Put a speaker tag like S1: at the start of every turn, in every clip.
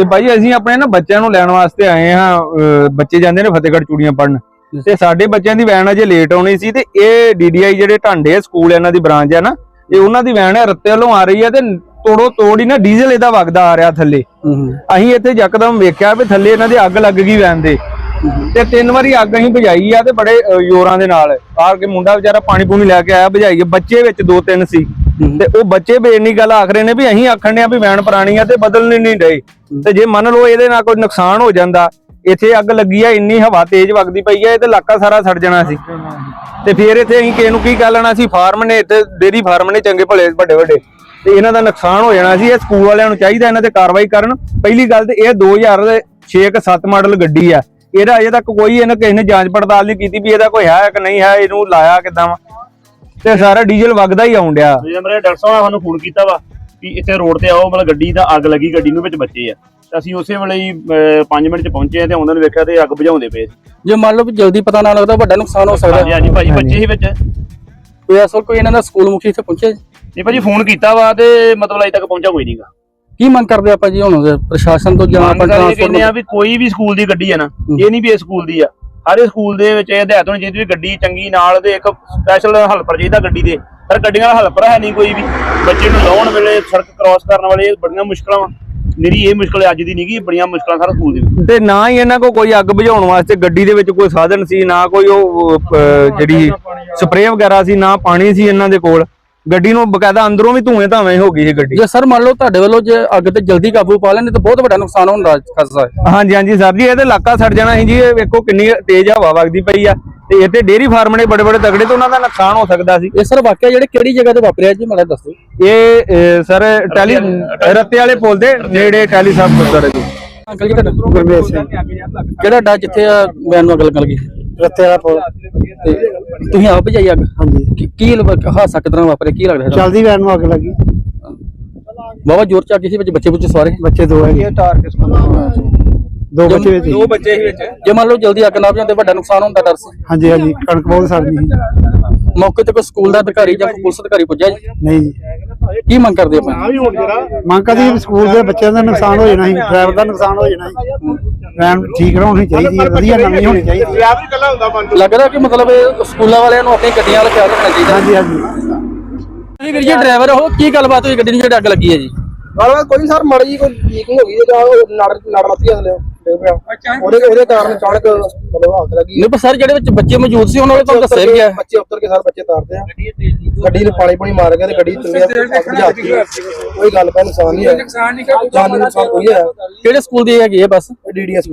S1: ਇਹ ਬਾਈ ਅਸੀਂ ਆਪਣੇ ਨਾ ਬੱਚਿਆਂ ਨੂੰ ਲੈਣ ਵਾਸਤੇ ਆਏ ਹਾਂ ਬੱਚੇ ਜਾਂਦੇ ਨੇ ਫਤਿਹਗੜ੍ਹ ਚੂੜੀਆਂ ਪੜਨ ਤੇ ਸਾਡੇ ਬੱਚਿਆਂ ਦੀ ਵੈਨ ਅਜੇ ਲੇਟ ਆਉਣੀ ਸੀ ਤੇ ਇਹ ਡੀਡੀਆਈ ਜਿਹੜੇ ਢਾਂਡੇ ਆ ਸਕੂਲ ਇਹਨਾਂ ਦੀ ਬ੍ਰਾਂਚ ਆ ਨਾ ਇਹ ਉਹਨਾਂ ਦੀ ਵੈਨ ਹੈ ਰੱਤੇ ਵੱਲੋਂ ਆ ਰਹੀ ਹੈ ਤੇ ਤੋੜੋ ਤੋੜ ਹੀ ਨਾ ਡੀਜ਼ਲ ਇਹਦਾ ਵਗਦਾ ਆ ਰਿਹਾ ਥੱਲੇ। ਅਸੀਂ ਇੱਥੇ ਯਕਦਮ ਵੇਖਿਆ ਵੀ ਥੱਲੇ ਇਹਨਾਂ ਦੀ ਅੱਗ ਲੱਗ ਗਈ ਵੈਨ ਦੇ। ਤੇ ਤਿੰਨ ਵਾਰੀ ਅੱਗ ਅਸੀਂ ਬੁਝਾਈ ਆ ਤੇ ਬੜੇ ਜ਼ੋਰਾਂ ਦੇ ਨਾਲ। ਆਰ ਕੇ ਮੁੰਡਾ ਵਿਚਾਰਾ ਪਾਣੀ ਪੂਣੀ ਲੈ ਕੇ ਆਇਆ ਕੇ ਬੱਚੇ ਵਿੱਚ ਦੋ ਤਿੰਨ ਸੀ। ਤੇ ਉਹ ਬੱਚੇ ਬੇਨੀ ਗੱਲ ਆਖ ਰਹੇ ਨੇ ਵੀ ਅਸੀਂ ਆਖਣ ਡਿਆ ਵੀ ਵੈਨ ਪੁਰਾਣੀ ਆ ਤੇ ਬਦਲਣੀ ਨਹੀਂ ਡਈ ਤੇ ਜੇ ਮੰਨ ਲਓ ਇਹਦੇ ਨਾਲ ਕੋਈ ਨੁਕਸਾਨ ਹੋ ਜਾਂਦਾ ਇੱਥੇ ਅੱਗ ਲੱਗੀ ਆ ਇੰਨੀ ਹਵਾ ਤੇਜ਼ ਵਗਦੀ ਪਈ ਆ ਇਹ ਤੇ ਇਲਾਕਾ ਸਾਰਾ ਸੜ ਜਾਣਾ ਸੀ। ਤੇ ਫਿਰ ਇੱਥੇ ਅਸੀਂ ਕਿਸੇ ਨੂੰ ਕੀ ਕਰ ਲੈਣਾ ਸੀ ਫਾਰਮ ਨੇ ਇੱਥੇ ਡੇਰੀ ਫਾਰਮ ਨੇ ਚੰਗੇ ਭਲੇ ਵੱਡੇ ਵੱਡੇ। ਤੇ ਇਹਨਾਂ ਦਾ ਨੁਕਸਾਨ ਹੋ ਜਾਣਾ ਸੀ ਇਹ ਸਕੂਲ ਵਾਲਿਆਂ ਨੂੰ ਚਾਹੀਦਾ ਇਹਨਾਂ ਤੇ ਕਾਰਵਾਈ ਕਰਨ। ਪਹਿਲੀ ਗੱਲ ਤੇ ਇਹ 2006 ਕ 7 ਮਾਡਲ ਗੱਡੀ ਆ। ਇਹਦਾ ਅਜੇ ਤੱਕ ਕੋਈ ਇਹਨਾਂ ਕਿਸੇ ਨੇ ਜਾਂਚ ਪੜਤਾਲ ਨਹੀਂ ਕੀਤੀ ਵੀ ਇਹਦਾ ਕੋਈ ਹੈ ਕਿ ਨਹੀਂ ਹੈ ਇਹਨੂੰ ਲਾਇਆ ਕਿਦਾਂ ਵਾ। ਤੇ ਸਾਰਾ ਡੀਜ਼ਲ ਵਗਦਾ ਹੀ ਆਉਣ ਡਿਆ।
S2: ਜਿਹੜੇ ਮੇਰੇ ਡਾਕਟਰ ਸਾਹਿਬ ਨੇ ਸਾਨੂੰ ਫੋਨ ਕੀਤਾ ਵਾ ਵੀ ਇੱਥੇ ਰੋਡ ਤੇ ਆਓ ਮਤਲਬ ਗੱਡੀ ਦਾ ਅੱਗ ਲੱਗੀ ਗੱਡੀ ਨੂੰ ਵਿੱਚ ਬੱਚੇ ਆ। ਤੇ ਅਸੀਂ ਉਸੇ ਵੇਲੇ ਹੀ 5 ਮਿੰਟ ਚ ਪਹੁੰਚੇ ਆ ਤੇ ਉਹਨਾਂ ਨੇ ਵੇਖਿਆ ਤੇ ਅੱਗ ਬੁਝਾਉਂਦੇ ਪਏ
S3: ਜੇ ਮੰਨ ਲਓ ਵੀ ਜਲਦੀ ਪਤਾ ਨਾ ਲੱਗਦਾ ਵੱਡਾ ਨੁਕਸਾਨ ਹੋ ਸਕਦਾ।
S2: ਹਾਂਜੀ ਹਾਂਜੀ ਭਾਜੀ ਬੱਚੇ ਹੀ ਵਿੱਚ।
S3: ਕੋਈ ਅਸਲ ਕੋਈ ਇਹਨਾਂ ਦਾ ਸਕੂਲ ਮੁਖੀ ਇੱਥੇ ਪਹੁੰਚਿਆ ਜੀ?
S2: ਨਹੀਂ ਭਾਜੀ ਫੋਨ ਕੀਤਾ ਵਾ ਤੇ ਮਤਲਬ ਅਜੇ ਤੱਕ ਪਹੁੰਚਾ ਕੋਈ ਨਹੀਂਗਾ।
S3: ਕੀ ਮੰਗ ਕਰਦੇ ਆਪਾਂ ਜੀ ਹੁਣ? ਪ੍ਰਸ਼ਾਸਨ ਤੋਂ ਜਾਂ ਆਪਾਂ
S2: ਕਹਿੰਦੇ ਆ
S3: ਟਰਾਂਸਪੋਰਟ
S2: ਵੀ ਕੋਈ ਵੀ ਸਕੂਲ ਦੀ ਗੱਡੀ ਆ ਨਾ ਇਹ ਨਹੀਂ ਵੀ ਇਹ ਸਕੂਲ ਦੀ ਆ। ਹਰ ਸਕੂਲ ਦੇ ਵਿੱਚ ਇਹ ਹਦਾਇਤ ਹੋਣੀ ਚਾਹੀਦੀ ਵੀ ਗੱਡੀ ਚੰਗੀ ਨਾਲ ਦੇ, ਇੱਕ ਸਪੈਸ਼ਲ ਹੈਲਪਰ ਚਾਹੀਦਾ ਗੱਡੀ ਦੇ। ਪਰ ਗੱਡੀਆਂ ਦਾ ਹਲਪਰ ਹੈ ਨਹੀਂ ਕੋਈ ਵੀ। ਬੱਚੇ ਨੂੰ ਲਾਉਣ ਵੇਲੇ ਸੜਕ ਕ੍ਰਾਸ ਕਰਨ ਵਾਲੇ ਬੜੀਆਂ ਮੁਸ਼ਕਲਾਂ ਵਾ। ਮੇਰੀ ਇਹ ਮੁਸ਼ਕਲ ਅੱਜ ਦੀ ਨਹੀਂਗੀ ਬੜੀਆਂ ਮੁਸ਼ਕਲਾਂ ਸਾਰਾ ਸਕੂਲ ਦੇ
S1: ਤੇ ਨਾ ਹੀ ਇਹਨਾਂ ਕੋਲ ਕੋਈ ਅੱਗ ਬੁਝਾਉਣ ਵਾਸਤੇ ਗੱਡੀ ਦੇ ਵਿੱਚ ਕੋਈ ਸਾਧਨ ਸੀ, ਨਾ ਕੋਈ ਉਹ ਜਿਹੜੀ ਸਪਰੇਅ ਵਗੈਰਾ ਸੀ, ਨਾ ਪਾਣੀ ਸੀ ਇਹਨਾਂ ਦੇ ਕੋਲ। ਗੱਡੀ ਨੂੰ ਬਕਾਇਦਾ ਅੰਦਰੋਂ ਵੀ ਧੂਏ ਧਾਵੇਂ ਹੋ ਗਈ ਇਹ ਗੱਡੀ।
S3: ਜੇ ਸਰ ਮੰਨ ਲਓ ਤੁਹਾਡੇ ਵੱਲੋਂ ਜੇ ਅੱਗ ਤੇ ਜਲਦੀ ਕਾਬੂ ਪਾ ਲੈਣੇ ਤਾਂ ਬਹੁਤ ਵੱਡਾ ਨੁਕਸਾਨ ਹੋਣ ਦਾ ਖਤਰਾ ਹੈ।
S1: ਹਾਂਜੀ ਹਾਂਜੀ ਸਰ ਜੀ ਇਹਦੇ ਇਲਾਕਾ ਸੜ ਜਾਣਾ ਸੀ ਜੀ ਇਹ ਵੇਖੋ ਕਿੰਨੀ ਤੇਜ਼ ਹਵਾ ਵਗਦੀ ਪਈ ਆ। ਤੇ ਇੱਥੇ ਡੇਰੀ ਫਾਰਮ ਨੇ ਬੜੇ ਬੜੇ ਤਗੜੇ ਤੇ ਉਹਨਾਂ ਦਾ ਨੁਕਸਾਨ ਹੋ ਸਕਦਾ ਸੀ।
S3: ਇਹ ਸਰ ਵਾਕਿਆ ਜਿਹੜੇ ਕਿਹੜੀ ਜਗ੍ਹਾ ਤੇ ਵਾਪਰਿਆ ਜੀ ਮੈਨੂੰ ਦੱਸੋ।
S1: ਇਹ ਅਹ, ਸਰ ਟੈਲੀ ਰੱਤੇ ਵਾਲੇ ਪੁਲ ਦੇ ਨੇੜੇ ਟੈਲੀ ਸਾਹਿਬ ਗੁਰਦੁਆਰੇ ਦੇ
S3: ਅੰਕਲ ਜੀ ਤੁਹਾਡਾ
S4: ਗੁਰਮੇਸ਼ ਸਿੰਘ।
S3: ਕਿਹੜਾ ਡਾ ਜਿੱਥੇ ਵੈਨ ਨੂੰ ਅੱਗ ਲੱਗਣ ਲੱਗੀ?
S4: ਰੱਤੇ ਵਾਲਾ ਪੁਲ।
S3: ਤੇ ਤੁਸੀਂ ਆਪ ਭਜਾਈ ਅੱਗ?
S4: ਹਾਂਜੀ।
S3: ਕੀ- ਕੀ ਲ- ਹਾਦਸਾ ਕਿਦਾਂ ਵਾਪਰਿਆ? ਕੀ ਲੱਗਦਾ
S4: ਚਲਦੀ ਵੈਨ ਨੂੰ ਅੱਗ ਲੱਗੀ।
S3: ਬਾਬਾ ਜ਼ੋਰ ਚ ਅੱਗ ਸੀ ਵਿੱਚ ਬੱਚੇ ਬੁੱਚੇ ਸਾਰੇ?
S4: ਬੱਚੇ ਦੋ ਹੈਗੇ। ਦੋ ਬੱਚੇ ਵਿੱਚ ਸੀ।
S1: ਬੱਚੇ ਹੀ ਵਿੱਚ।
S3: ਜੇ ਮੰਨ ਲਓ ਜਲਦੀ ਅੱਗ ਨਾ ਬੁਝਾਉਂਦੇ ਵੱਡਾ ਨੁਕਸਾਨ ਹੋਣ ਦਾ ਡਰ ਸੀ।
S4: ਹਾਂਜੀ ਹਾਂਜੀ ਕਣਕ ਬਹੁਤ ਸੜਦੀ ਸੀ।
S3: ਮੌਕੇ ਤੇ ਕੋਈ ਸਕੂਲ ਦਾ ਅਧਿਕਾਰੀ ਜਾਂ ਕੋਈ ਪੁਲਿਸ ਅਧਿਕਾਰੀ ਪੁੱਜਿਆ ਜੀ?
S4: ਨਹੀਂ ਜੀ।
S3: ਕੀ ਮੰਗ ਕਰਦੇ ਆਪਾਂ?
S4: ਮੰਗ ਕਰਦੀ ਵੀ ਸਕੂਲ ਦੇ ਬੱਚਿਆਂ ਦਾ ਨੁਕਸਾਨ ਹੋ ਜਾਣਾ ਸੀ ਡਰਾਈਵਰ ਦਾ ਨੁਕਸਾਨ ਹੋ ਜਾਣਾ ਸੀ। ਵੈਨ ਠੀਕ ਹੋਣੀ ਚਾਹੀਦੀ ਹੈ ਵਧੀਆ ਨਵੀਂ ਹੋਣੀ ਚਾਹੀਦੀ ਹੈ।
S3: ਲੱਗਦਾ ਕਿ ਮਤਲਬ ਇਹ ਸਕੂਲਾਂ ਵਾਲਿਆਂ ਨੂੰ ਆਪਣੀ ਗੱਡੀਆਂ ਵਾਲਾ ਖਿਆਲ ਰੱਖਣਾ ਚਾਹੀਦਾ।
S4: ਹਾਂਜੀ ਹਾਂਜੀ।
S3: ਤੁਸੀਂ ਵੀਰ ਜੀ ਡਰਾਈਵਰ ਹੋ ਕੀ ਗੱਲਬਾਤ ਹੋਈ? ਗੱਡੀ ਨੂੰ ਜਿਹੜੀ ਅੱਗ ਲੱਗੀ ਹੈ ਜੀ।
S5: ਗੱਲਬਾਤ ਕੋਈ ਸਰ ਮਾੜੀ ਜੀ ਕੋਈ ਲੀਕਿੰਗ ਹੋ ਗਈ ਜਾਂ ਨੜ ਨੜ ਲੱਤੀ ਅਸਲੇ ਉਹਦੇ ਉਹਦੇ ਕਾਰਨ ਅਚਾਨਕ ਮਤਲਬ ਹੱਥ ਲੱਗੀ।
S3: ਨਹੀਂ ਪਰ ਸਰ ਜਿਹੜੇ ਵਿੱਚ ਬੱਚੇ ਮੌਜੂਦ ਸੀ ਉਹਨਾਂ ਨੂੰ ਤੁਹਾਨੂੰ ਦੱਸਿਆ ਗਿਆ
S5: ਬੱਚੇ ਉੱਤਰ ਕੇ ਸਰ ਬੱਚੇ ਤਾਰਦੇ ਆ। ਗੱਡੀ ਨੂੰ ਪਾਣੀ ਪੂਣੀ ਮਾਰ ਗਿਆ ਤੇ ਗੱਡੀ ਚੱਲਿਆ ਬੁਝਾਤੀ ਕੋਈ ਗੱਲ ਪੈ ਨੁਕਸਾਨ ਨਹੀਂ ਹੈ। ਨੁਕਸਾਨ ਨਹੀਂ ਜਾਨੀ ਨੁਕਸਾਨ ਕੋਈ ਹੈ।
S3: ਕਿਹੜੇ ਸਕੂਲ ਦੀ ਹੈਗੀ ਹੈ ਬੱਸ?
S5: ਡੀਡੀਐਸ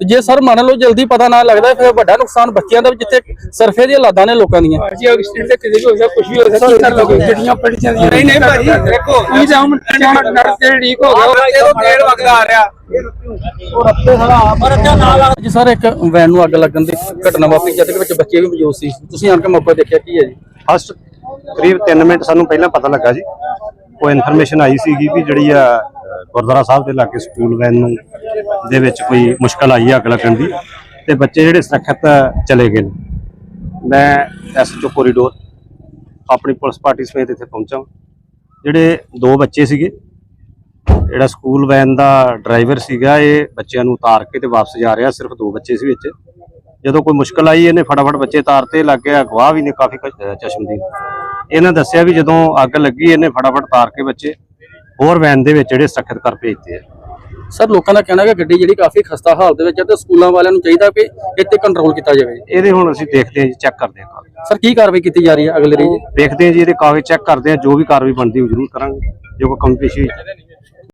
S3: ਤੇ ਜੇ ਸਰ ਮੰਨ ਲਓ ਜਲਦੀ ਪਤਾ ਨਾ ਲੱਗਦਾ ਫਿਰ ਵੱਡਾ ਨੁਕਸਾਨ ਬੱਚਿਆਂ ਦਾ ਵੀ ਜਿੱਥੇ ਸਰਫੇ ਦੀਆਂ ਲਾਦਾਂ ਨੇ ਲੋਕਾਂ ਦੀਆਂ।
S5: ਜੀ ਐਕਸੀਡੈਂਟ ਤੇ ਕਿਤੇ ਵੀ ਹੋ ਸਕਦਾ ਕੁਝ ਵੀ ਹੋ ਸਕਦਾ ਕੀ ਕਰ ਲੋਗੇ ਗੱਡੀਆਂ ਪੜ ਜਾਂਦੀਆਂ ਨਹੀਂ ਨਹੀਂ ਭਾਜੀ ਦੇਖੋ। ਕੀ ਜਾਮ ਅਚਾਨਕ ਨੜ ਤੇ ਲੀਕ ਹੋ ਗਿਆ ਤੇ ਤੇਲ ਵਗਦਾ ਆ ਰਿਹਾ।
S3: ਜੀ ਸਰ ਇੱਕ ਵੈਨ ਨੂੰ ਅੱਗ ਲੱਗਣ ਦੀ ਘਟਨਾ ਵਾਪਰੀ ਜਦ ਕਿ ਵਿੱਚ ਬੱਚੇ ਵੀ ਮੌਜੂਦ ਸੀ। ਤੁਸੀਂ ਆਣ ਕੇ ਮੌਕਾ ਦੇਖਿਆ ਕੀ ਹੈ ਜੀ?
S6: ਫਸਟ ਕਰੀਬ 3 ਮਿੰਟ ਸਾਨੂੰ ਪਹਿਲਾਂ ਪਤਾ ਲੱਗਾ ਜੀ। ਉਹ ਇਨਫੋਰਮੇਸ਼ਨ ਆਈ ਸੀਗੀ ਵੀ ਜਿਹੜੀ ਆ ਗੁਰਦੁਆਰਾ ਸਾਹਿਬ ਦੇ ਲਾਗੇ ਸਕੂਲ ਵੈਨ ਨੂੰ ਦੇ ਵਿੱਚ ਕੋਈ ਮੁਸ਼ਕਲ ਆਈ ਆ ਅੱਗ ਲੱਗਣ ਦੀ ਤੇ ਬੱਚੇ ਜਿਹੜੇ ਸੁਰੱਖਿਅਤ ਚਲੇ ਗਏ ਨੇ। ਮੈਂ ਐਸਐਚਓ ਕੋਰੀਡੋਰ ਆਪਣੀ ਪੁਲਿਸ ਪਾਰਟੀ ਸਮੇਤ ਇੱਥੇ ਪਹੁੰਚਾ ਜਿਹੜੇ ਦੋ ਬੱਚੇ ਸੀਗੇ ਜਿਹੜਾ ਸਕੂਲ ਵੈਨ ਦਾ ਡਰਾਈਵਰ ਸੀਗਾ ਇਹ ਬੱਚਿਆਂ ਨੂੰ ਉਤਾਰ ਕੇ ਤੇ ਵਾਪਸ ਜਾ ਰਿਹਾ ਸਿਰਫ ਦੋ ਬੱਚੇ ਸੀ ਵਿੱਚ। ਜਦੋਂ ਕੋਈ ਮੁਸ਼ਕਲ ਆਈ ਇਹਨੇ ਫਟਾਫਟ ਬੱਚੇ ਤਾਰਤੇ ਲੱਗ ਗਿਆ ਗਵਾਹ ਵੀ ਨੇ ਕਾਫੀ ਕੁਛ, ਅਹ, ਚਸ਼ਮਦੀਦ ਇਹਨਾਂ ਦੱਸਿਆ ਵੀ ਜਦੋਂ ਅੱਗ ਲੱਗੀ ਇਹਨੇ ਫਟਾਫਟ ਤਾਰ ਕੇ ਬੱਚੇ ਹੋਰ ਵੈਨ ਦੇ ਵਿੱਚ ਜਿਹੜੇ ਸੁਰੱਖਿਅਤ ਕਰ ਭੇਜਤੇ ਆ।
S3: ਸਰ ਲੋਕਾਂ ਦਾ ਕਹਿਣਾ ਹੈ ਕਿ ਗੱਡੀ ਜਿਹੜੀ ਕਾਫੀ ਖਸਤਾ ਹਾਲਤ ਵਿੱਚ ਹੈ ਤੇ ਸਕੂਲਾਂ ਵਾਲਿਆਂ ਨੂੰ ਚਾਹੀਦਾ ਕਿ ਇਹ ਤੇ ਕੰਟਰੋਲ ਕੀਤਾ ਜਾਵੇ।
S6: ਇਹਦੇ ਹੁਣ ਅਸੀਂ ਦੇਖਦੇ ਹਾਂ ਜੀ ਚੈੱਕ ਕਰਦੇ ਹਾਂ।
S3: ਸਰ ਕੀ ਕਾਰਵਾਈ ਕੀਤੀ ਜਾ ਰਹੀ ਹੈ ਅਗਲੇ ਰਹੀ
S6: ਦੇਖਦੇ ਹਾਂ ਜੀ ਇਹਦੇ ਕਾਗਜ਼ ਚੈੱਕ ਕਰਦੇ ਹਾਂ ਜੋ ਵੀ ਕਾਰਵਾਈ ਬਣਦੀ ਉਹ ਜ਼ਰੂਰ ਕਰਾਂਗੇ ਜੋ ਕੋਈ ਕਮੀ ਪੇਸ਼ੀ